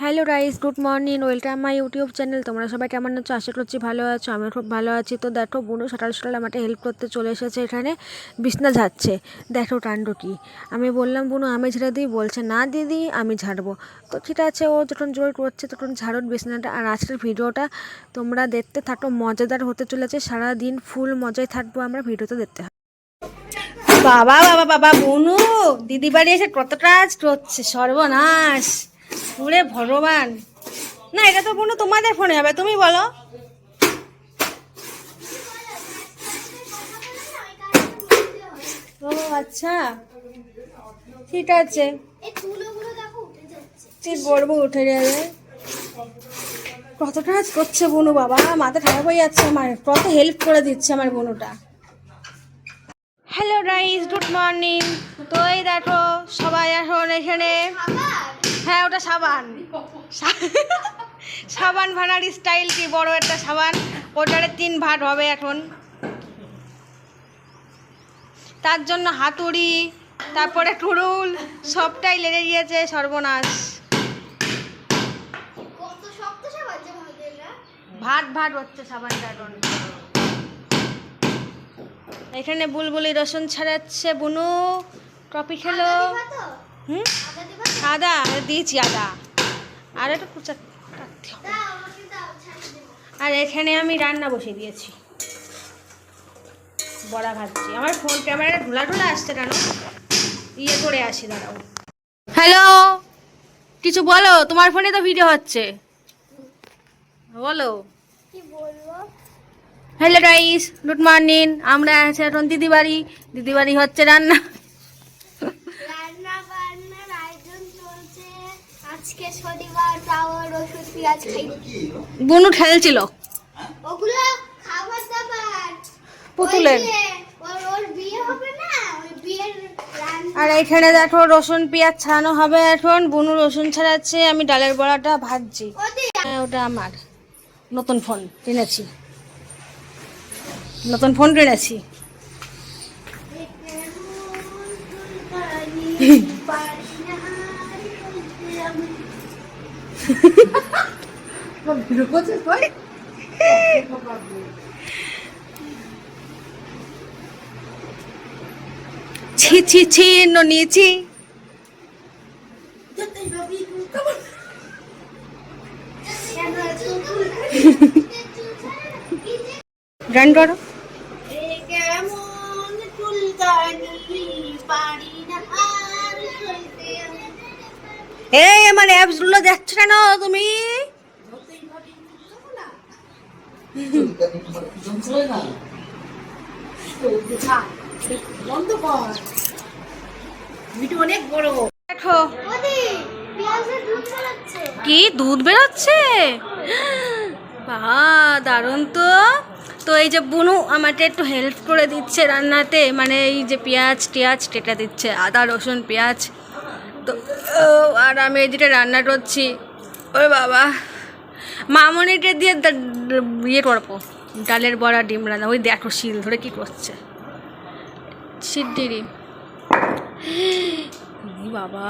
Hello rice good morning, welcome my YouTube channel. তোমরা সবাই কেমন আছো? আশা করছি ভালো আছো আমি খুব ভালো আছি। তো দেখো, বুনু সকাল সকাল আমাকে হেল্প করতে চলে এসেছে এখানে, বিছনা ঝাড়ছে। দেখো কাণ্ড কি। আমি বললাম, বুনু, আমি ঝেড়ে দিই? বলছে, না দিদি, আমি ঝাড়বো। তো ঠিক আছে, ও যখন জোর করছে, তখন ঝাড়ুন বিছনাটা। আর আজকের ভিডিওটা তোমরা দেখতে থাকো, মজাদার হতে চলেছে। সারাদিন ফুল মজায় থাকব আমরা ভিডিওতে দেখতে। বাবা বাবা বাবা, বনু দিদি বাড়ি এসে কতটা আজ করছে? সর্বনাশ। পুরে ভগবান। না এটা তো বনু তোমাদের ফোনে হবে তুমি বলো। ও আচ্ছা। ঠিক আছে। ঠিক করব উঠে যাবে কতটা কাজ করছে বনু বাবা মাথা খারাপ হয়ে যাচ্ছে আমার কত হেল্প করে দিচ্ছে আমার বনুটা। হ্যালো রাইস গুড মর্নিং তো এই দেখো সবাই এখন এখানে হ্যাঁ ওটা সাবান। সাবান ভানার স্টাইল কি? বড় একটা সাবান। ওটারে তিন ভাট হবে এখন। তার জন্য হাতুড়ি তারপরে টুরুল সবটাই লেগে গিয়েছে সর্বনাশ। ভাট ভাট হচ্ছে সাবানটা এখন। এখানে বুলবুলি রসুন ছাড়াচ্ছে বুনু কপি খেলো। হুম? আদা দিয়েছি আদা। আর একটু কুচা রাখতে হবে। আর এখানে আমি রান্না বসিয়ে দিয়েছি। বড়া ভাজছি। আমার ফোন ক্যামেরা ঢোলা ঢোলা আসছে কেন? ইয়ে করে আসি দাঁড়াও। হ্যালো কিছু বলো তোমার ফোনে তো ভিডিও হচ্ছে। বলো। Hello rice good morning. আমরা আছি এখন দিদি বাড়ি দিদি বাড়ি হচ্ছে রান্না বান্নার আয়োজন চলছে আজকে শনিবার তাও রসুন পেঁয়াজ খাই। বুনু খেলছিল ওগুলো খাবার দাবার। পুতুলের। আর এখানে দেখো রসুন পেঁয়াজ ছাড়ানো হবে এখন। বুনু রসুন ছাড়াচ্ছে আমি ডালের বড়াটা ভাজছি। হ্যাঁ ওটা আমার। নতুন ফোন কিনেছি। নতুন ফোন কিনেছি। ছি ছি ছি নিয়েছি গান করো এই আমার অ্যাপসগুলো দেখছ কেন তুমি? দেখো। কি দুধ বেরোচ্ছে? বাহ দারুণ তো। তো এই যে বুনু আমাকে একটু হেল্প করে দিচ্ছে রান্নাতে। মানে এই যে পেঁয়াজ টেয়াজ টেটা দিচ্ছে আদা রসুন পেঁয়াজ। তো ও, আর আমি এদিকে রান্না করছি। ওরে বাবা। মামনিকে দিয়ে ইয়ে করব। ডালের বড়া ডিম রান্না। ওই দেখো শিল ধরে কি করছে। সিদ্ধিরি বাবা।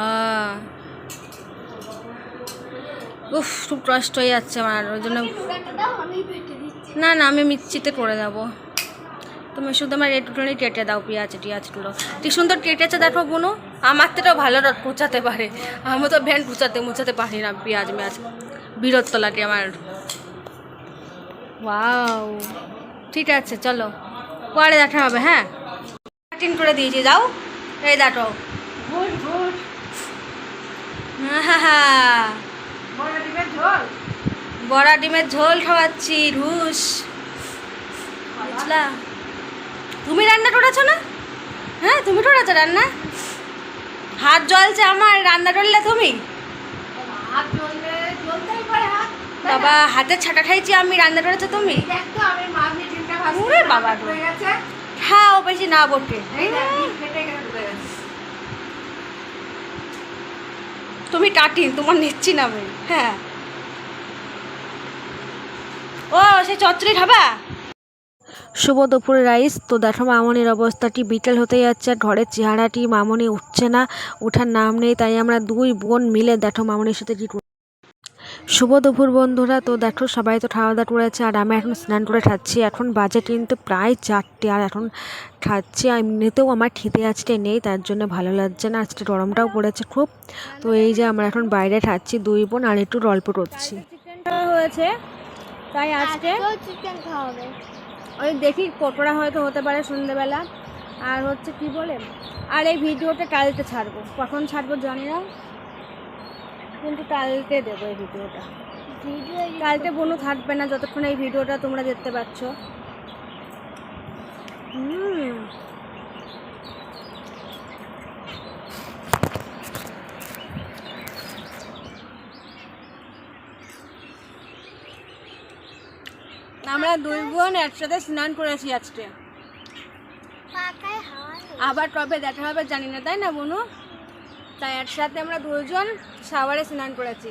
উফ খুব কষ্ট হয়ে যাচ্ছে আমার। ওই জন্য না না আমি মিক্সিতে করে দেবো। তুমি শুধু আমার একটুখানি কেটে দাও পেঁয়াজ টিয়াজগুলো। কি সুন্দর কেটেছে দেখো বুনো আমার থেকেও ভালো রড কুচাতে পারে। আমি তো ভ্যান কুচাতে মুচাতে পারি না পেঁয়াজ মেয়াজ। বিরক্ত লাগে আমার। ওয়াও। ঠিক আছে চলো। পরে দেখা হবে হ্যাঁ? কাটিং করে দিয়েছি যাও। এই দেখো। বড়া ডিমের ঝোল? খাওয়াচ্ছি রুশ। বুঝলা? তুমি রান্না করেছ না? হ্যাঁ তুমি করেছ রান্না? হাত জ্বলছে আমার রান্না করলে তুমি? বাবা হাতে ছাটা খাইছি আমি রান্না করেছ তুমি? ওরে বাবা। হয়ে খাও বেশি না বটে। তুমি কাটিন তোমার নিচ্ছি না আমি হ্যাঁ। ও সে চচ্চড়ি খাবা? শুভ দুপুরে রাইস। তো দেখো মামনির অবস্থাটি। বিকেল হতে যাচ্ছে আর ঘরের চেহারাটি মামনি উঠছে না ওঠার নাম নেই তাই আমরা দুই বোন মিলে দেখো মামনির সাথে কি শুভ দুপুর বন্ধুরা তো দেখো সবাই তো খাওয়া দাওয়া করেছে আর আমি এখন স্নান করে খাচ্ছি। এখন বাজে কিন্তু প্রায় চারটে আর এখন খাচ্ছি আর এমনিতেও আমার খিদে আজকে নেই তার জন্য ভালো লাগছে না। আজকে গরমটাও পড়েছে খুব। তো এই যে আমরা এখন বাইরে খাচ্ছি দুই বোন আর একটু গল্প করছি। হয়েছে তাই আজকে চিকেন খাওয়াবে ওই দেখি পকোড়া হয়তো হতে পারে সন্ধ্যেবেলা আর হচ্ছে কি বলে? আর এই ভিডিওটা কালকে ছাড়বো। কখন ছাড়বো জানি না। কিন্তু কালকে দেবো এই ভিডিওটা। ভিডিও কালকে বনু থাকবে না যতক্ষণ এই ভিডিওটা তোমরা দেখতে পাচ্ছ। হুম। আমরা দুই বোন একসাথে স্নান করেছি আজকে। আবার কবে দেখা হবে জানি না তাই না বনু? তাই একসাথে আমরা দুজন সাওয়ারে স্নান করেছি।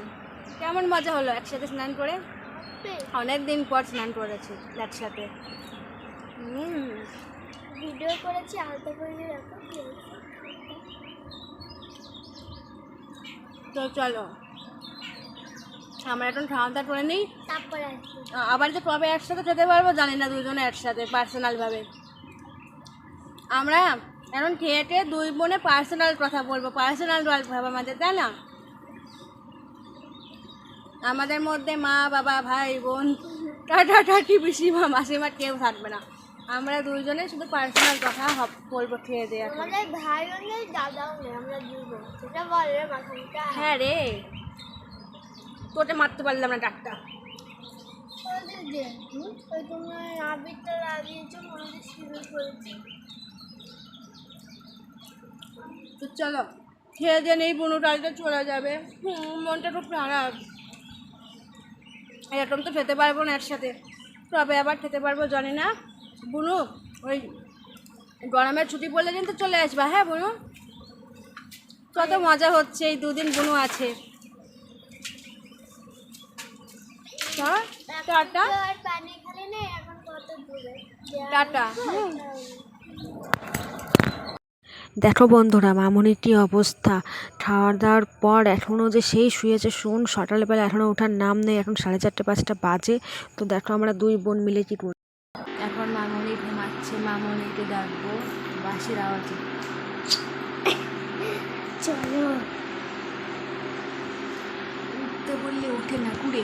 কেমন মজা হলো একসাথে স্নান করে? অনেক দিন পর স্নান করেছি একসাথে। ভিডিও করেছি আলতো করে তো চলো। আমরা এখন খাওয়া দাওয়া করে নিই। তারপরে আবার যে কবে একসাথে খেতে পারব জানি না দুজনে একসাথে পার্সোনালভাবে আমরা এখন খেয়ে খেয়ে দুই বোনে পার্সোনাল কথা বলব পার্সোনাল গল্প হবে আমাদের তাই না? আমাদের মধ্যে মা বাবা ভাই বোন টাটা টাটি পিসিমা মাসিমা কেউ থাকবে না। আমরা দুইজনে শুধু পার্সোনাল কথা বলব খেয়ে দিয়ে ভাইও দাদাও নেই আমরা দুই বোন। হ্যাঁ রে। তোকে মারতে পারলাম না করেছি তো চলো, খেয়ে দিয়ে নেই বুনু ডালটা চলে যাবে। মনটা খুব খারাপ। এরকম তো খেতে পারব না একসাথে। তবে আবার খেতে পারব জানি না। বুনু, ওই গরমের ছুটি পড়লে কিন্তু চলে আসবা হ্যাঁ বুনু? কত মজা হচ্ছে, এই দুদিন বুনু আছে। হ্যাঁ টাটা। আর পানি খালি নেই এখন কত দূরে টাটা। দেখো বন্ধুরা মামনির কি অবস্থা? খাওয়া দাওয়ার পর এখনও যে সেই শুয়েছে শোন সকালবেলা এখনও ওঠার নাম নেই এখন সাড়ে চারটে পাঁচটা বাজে। তো দেখো আমরা দুই বোন মিলে কি করি এখন মামনি ঘুমাচ্ছে মামনিকে ডাকবো বাসির আওয়াজে। চলো। উঠতে বললে ওঠে না কুড়ে।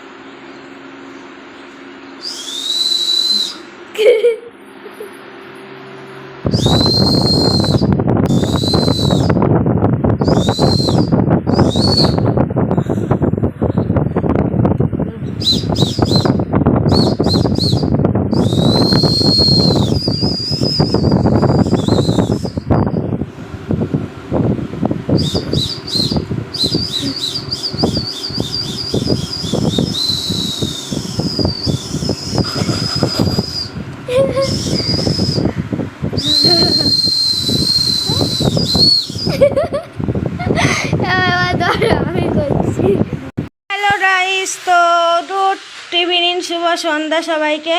শুভ সন্ধ্যা সবাইকে।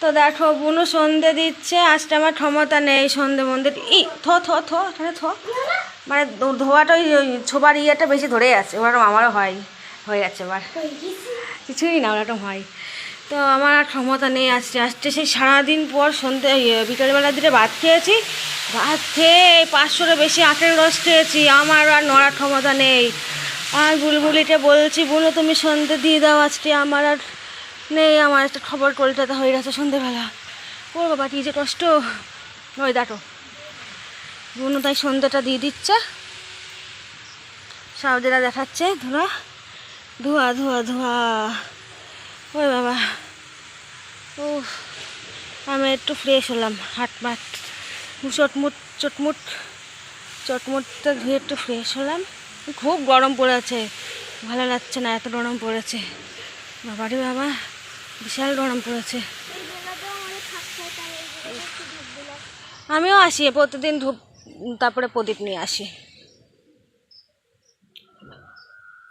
তো দেখো, বুনু সন্ধে দিচ্ছে, আজকে আমার ক্ষমতা নেই সন্ধে মন্দে ই, থ থ থ মানে ধোয়াটা ওই ছোবার ইয়েটা বেশি ধরে আছে, ওরকম আমারও হয়, হয়ে গেছে এবার। কিছুই না, ওরকম হয়। তো আমার আর ক্ষমতা নেই আজকে। আজকে সেই সারাদিন পর সন্ধে বিকেলবেলার দিকে ভাত খেয়েছি। ভাত খেয়ে পাঁচশোরও বেশি আখের রস খেয়েছি। আমার আর নড়ার ক্ষমতা নেই। আর বুলবুলিকে বলছি, বুনু, তুমি সন্ধে দিয়ে দাও আজকে। আমার আর নেই, আমার একটা খবর কলকাতা হয়ে গেছে সন্ধেবেলা। ও বাবা, কি যে কষ্ট। ওই দেখো। বুনু তাই সন্ধ্যাটা দিয়ে দিচ্ছে। সাউদিরা দেখাচ্ছে, ধুলা। ধোয়া ধোয়া ধোয়া। ওই বাবা। ও আমি একটু ফ্রেশ হলাম, হাট মাট। চটমুট চটমুট চটমুটটা ধুয়ে একটু ফ্রেশ হলাম। খুব গরম পড়েছে। ভালো লাগছে না, এত গরম পড়েছে। বাবারে বাবা। বিশাল গরম পড়েছে। আমিও আসি প্রতিদিন ধূপ তারপরে প্রদীপ নিয়ে আসি।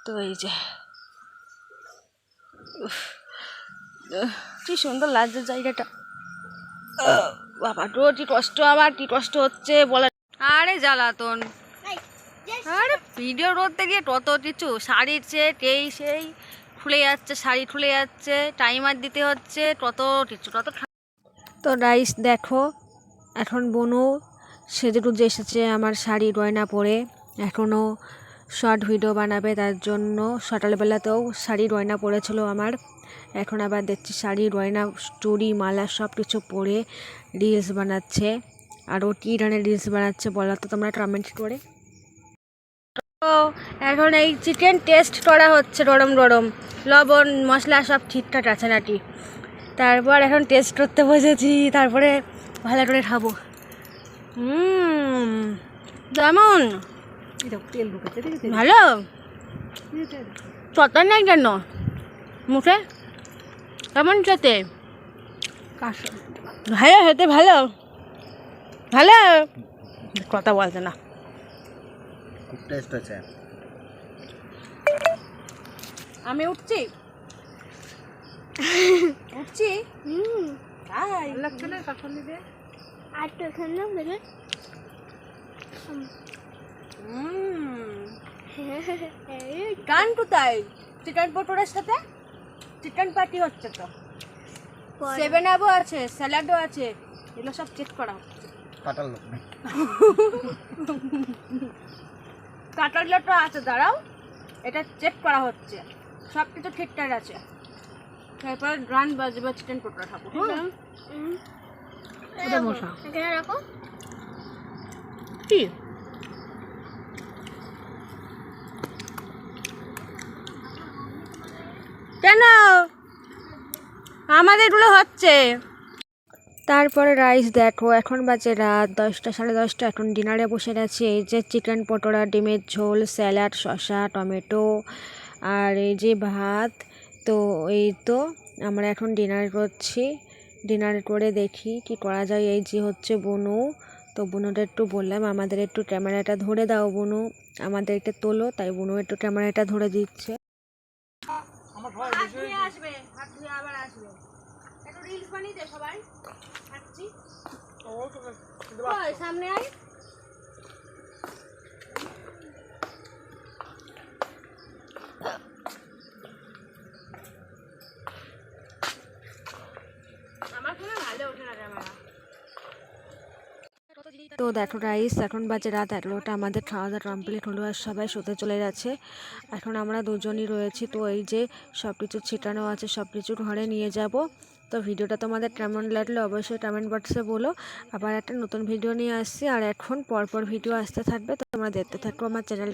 তো এই যে। কি সুন্দর লাগছে জায়গাটা। বাবা রোজ কি কষ্ট আবার কি কষ্ট হচ্ছে বলে। আরে জ্বালাতন। আরে ভিডিও করতে গিয়ে কত কিছু শাড়ির সেট এই সেই। খুলে যাচ্ছে, শাড়ি খুলে যাচ্ছে টাইমার দিতে হচ্ছে, কত কিছু, কত তো রাইস দেখো, এখন বনু সেজেগুজে এসেছে আমার শাড়ি গয়না পরে এখনও শর্ট ভিডিও বানাবে, তার জন্য সকালবেলাতেও শাড়ি গয়না পরেছিল আমার। এখন আবার দেখছি শাড়ি, গয়না, চুড়ি, মালা সব কিছু পরে রিলস বানাচ্ছে। আর ও কী ধরনের রিলস বানাচ্ছে বলো তো তোমরা কমেন্ট করে। তো এখন এই চিকেন টেস্ট করা হচ্ছে গরম গরম। লবণ মশলা সব ঠিকঠাক আছে নাকি? তারপর এখন টেস্ট করতে বসেছি তারপরে ভালো করে খাব। হুম যেমন? ভালো? চটা নেই কেন? মুখে? কেমন খেতে? ভালো খেতে ভালো। ভালো? কথা বলছে না। খুব টেস্ট আছে আমি উঠছি। উঠছি। হুম তাই। লাগছে না কখন দিবে আর তো এখানে বেরো গান কোথায়? চিকেন পকোড়ার সাথে? চিকেন পার্টি হচ্ছে তো। সেভেন আপও আছে স্যালাডও আছে। এগুলো সব চেক করা হচ্ছে কাটার লোক নেই কাটারগুলোটা আছে দাঁড়াও। এটা চেক করা হচ্ছে। সব কিছু ঠিকঠাক আছে। তারপর গান বাজবে চিকেন পকোড়া খাব হ্যাঁ? ওটা মশা এখানে রাখো। কি? কেন? আমাদের এগুলো হচ্ছে। তারপরে রাইস দেখো এখন বাজে রাত দশটা সাড়ে দশটা। এখন ডিনারে বসে গেছি। এই যে চিকেন পটোড়া ডিমের ঝোল স্যালাড শসা টমেটো আর এই যে ভাত। তো এই তো আমরা এখন ডিনার করছি। ডিনার করে দেখি কি করা যায়। এই যে হচ্ছে বনু। তো বুনুটা একটু বললাম আমাদের একটু ক্যামেরাটা ধরে দাও বুনু। আমাদেরকে তোলো। তাই বুনু একটু ক্যামেরাটা ধরে দিচ্ছে। আসবে। আবার আসবে। রিলস বানিয়ে দে সবাই। হাঁটছি সামনে আয়। তো দেখো রাইস এখন বাজে রাত এগারোটা আমাদের খাওয়া দাওয়া কমপ্লিট হলো আর সবাই শুতে চলে যাচ্ছে। এখন আমরা দুজনই রয়েছি তো এই যে সব কিছু ছিটানো আছে সব কিছু ঘরে নিয়ে যাব। তো ভিডিওটা তোমাদের কেমন লাগল অবশ্যই কমেন্ট বক্সে বলো। আবার একটা নতুন ভিডিও নিয়ে আসছি। আর এখন পরপর ভিডিও আসতে থাকবে তোমরা দেখতে থাকো আমার চ্যানেলটা